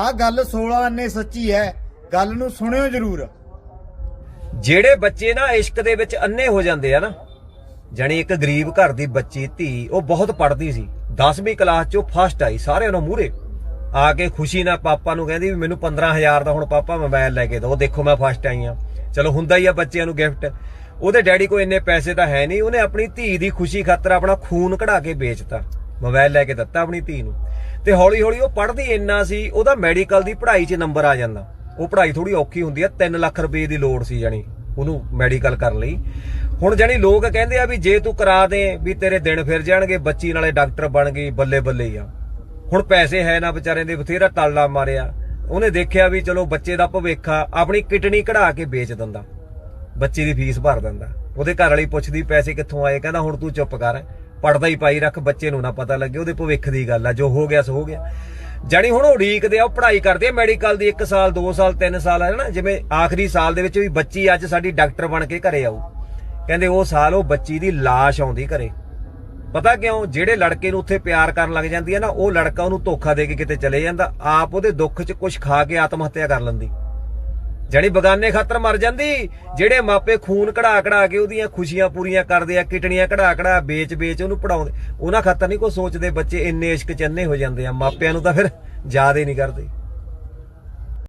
ਆ ਗੱਲ 16 ਅੰਨੇ ਸੱਚੀ ਹੈ। ਗੱਲ ਨੂੰ ਸੁਣਿਓ ਜ਼ਰੂਰ। ਜਿਹੜੇ ਬੱਚੇ ਨਾ ਇਸ਼ਕ ਦੇ ਵਿੱਚ ਅੰਨੇ ਹੋ ਜਾਂਦੇ ਆ ਨਾ, ਜਾਣੀ ਇੱਕ ਗਰੀਬ ਘਰ ਦੀ ਬੱਚੀ ਧੀ, ਉਹ ਬਹੁਤ ਪੜ੍ਹਦੀ ਸੀ। 10ਵੀਂ ਕਲਾਸ ਚੋਂ ਫਸਟ ਆਈ ਸਾਰਿਆਂ ਨੂੰ ਮੂਹਰੇ। ਆ ਕੇ ਖੁਸ਼ੀ ਨਾਲ ਪਾਪਾ ਨੂੰ ਕਹਿੰਦੀ ਵੀ ਮੈਨੂੰ 15000 ਦਾ ਹੁਣ ਪਾਪਾ ਮੋਬਾਈਲ ਲੈ ਕੇ ਦਿਓ ਦੇਖੋ ਮੈਂ ਫਸਟ ਆਈ ਆ ਚਲੋ ਹੁੰਦਾ ਹੀ ਆ ਬੱਚਿਆਂ ਨੂੰ ਗਿਫਟ ਉਹਦੇ ਡੈਡੀ ਕੋਲ ਇੰਨੇ ਪੈਸੇ ਤਾਂ ਹੈ ਨਹੀਂ, ਉਹਨੇ ਆਪਣੀ ਧੀ ਦੀ ਖੁਸ਼ੀ ਖਾਤਰ ਆਪਣਾ ਖੂਨ ਕਢਾ ਕੇ ਵੇਚਤਾ। ਮੋਬਾਈਲ ਲੈ ਕੇ ਦਿੱਤਾ ਆਪਣੀ ਧੀ ਨੂੰ। ਤੇ ਹੌਲੀ ਹੌਲੀ ਉਹ ਪੜ੍ਹਦੀ ਇੰਨਾ ਸੀ, ਉਹਦਾ ਮੈਡੀਕਲ ਦੀ ਪੜ੍ਹਾਈ 'ਚ ਨੰਬਰ ਆ ਜਾਂਦਾ। ਉਹ ਪੜ੍ਹਾਈ ਥੋੜੀ ਔਖੀ ਹੁੰਦੀ ਆ 3 ਲੱਖ ਰੁਪਏ ਦੀ ਲੋੜ ਸੀ ਜਾਣੀ ਉਹਨੂੰ ਮੈਡੀਕਲ ਕਰਨ ਲਈ। ਹੁਣ ਜਾਣੀ ਲੋਕ ਕਹਿੰਦੇ ਆ ਵੀ ਜੇ ਤੂੰ ਕਰਾ ਦੇ ਵੀ ਤੇਰੇ ਦਿਨ ਫਿਰ ਜਾਣਗੇ, ਬੱਚੀ ਨਾਲੇ ਡਾਕਟਰ ਬਣ ਗਈ ਬੱਲੇ ਬੱਲੇ ਆ। ਹੁਣ ਪੈਸੇ ਹੈ ਨਾ ਵਿਚਾਰੇ ਦੇ, ਬਥੇਰਾ ਤਾਲਾ ਮਾਰਿਆ। ਉਹਨੇ ਦੇਖਿਆ ਵੀ ਚਲੋ ਬੱਚੇ ਦਾ ਭਵਿੱਖ ਆ, ਆਪਣੀ ਕਿਡਨੀ ਕਢਾ ਕੇ ਵੇਚ ਦਿੰਦਾ। ਬੱਚੇ ਦੀ ਫੀਸ ਭਰ ਦਿੰਦਾ। ਉਹਦੇ ਘਰ ਵਾਲੀ ਪੁੱਛਦੀ, ਪੈਸੇ ਕਿੱਥੋਂ ਆਏ? ਕਹਿੰਦਾ ਹੁਣ ਤੂੰ ਚੁੱਪ ਕਰ। ਪੜਦਾ ਹੀ ਪਾਈ ਰੱਖ, ਬੱਚੇ ਨੂੰ ਨਾ ਪਤਾ ਲੱਗੇ, ਉਹਦੇ ਭਵਿੱਖ ਦੀ ਗੱਲ ਆ, ਜੋ ਹੋ ਗਿਆ ਸੋ ਹੋ ਗਿਆ। ਜਾਣੀ ਹੁਣ ਉਹ ਉਡੀਕਦੇ ਆ, ਉਹ ਪੜ੍ਹਾਈ ਕਰਦੇ ਆ, ਮੈਡੀਕਲ ਦੀ 1 ਸਾਲ 2 ਸਾਲ 3 ਸਾਲ ਹੈ ਨਾ ਜਿਵੇਂ ਆਖਰੀ ਸਾਲ ਦੇ ਵਿੱਚ ਵੀ ਬੱਚੀ ਅੱਜ ਸਾਡੀ ਡਾਕਟਰ ਬਣ ਕੇ ਘਰੇ ਆਊ। ਕਹਿੰਦੇ ਉਹ ਸਾਲ ਉਹ ਬੱਚੀ ਦੀ ਲਾਸ਼ ਆਉਂਦੀ ਘਰੇ। ਪਤਾ ਕਿਉਂ? ਜਿਹੜੇ ਲੜਕੇ ਨੂੰ ਉੱਥੇ ਪਿਆਰ ਕਰਨ ਲੱਗ ਜਾਂਦੀ ਹੈ ਨਾ, ਉਹ ਲੜਕਾ ਉਹਨੂੰ ਧੋਖਾ ਦੇ ਕੇ ਕਿਤੇ ਚਲੇ ਜਾਂਦਾ, ਆਪ ਉਹਦੇ ਦੁੱਖ 'ਚ ਕੁਝ ਖਾ ਕੇ ਆਤਮ ਹੱਤਿਆ ਕਰ ਲੈਂਦੀ। ਜਣੀ ਬਗਾਨੇ ਖਾਤਰ ਮਰ ਜਾਂਦੀ। ਜਿਹੜੇ ਮਾਪੇ ਖੂਨ ਕਢਾ ਕਢਾ ਕੇ ਉਹਦੀਆਂ ਖੁਸ਼ੀਆਂ ਪੂਰੀਆਂ ਕਰਦੇ ਆ, ਕਿਟਣੀਆਂ ਕਢਾ ਕਢਾ ਵੇਚ ਵੇਚ ਉਹਨੂੰ ਪੜਾਉਂਦੇ ਉਹਨਾਂ ਖਾਤਰ ਨਹੀਂ ਕੋਈ ਸੋਚਦੇ ਬੱਚੇ ਇੰਨੇ ਇਸ਼ਕ ਚ ਹੋ ਜਾਂਦੇ ਆ। ਮਾਪਿਆਂ ਨੂੰ ਤਾਂ ਫਿਰ ਯਾਦ ਹੀ ਨਹੀਂ ਕਰਦੇ।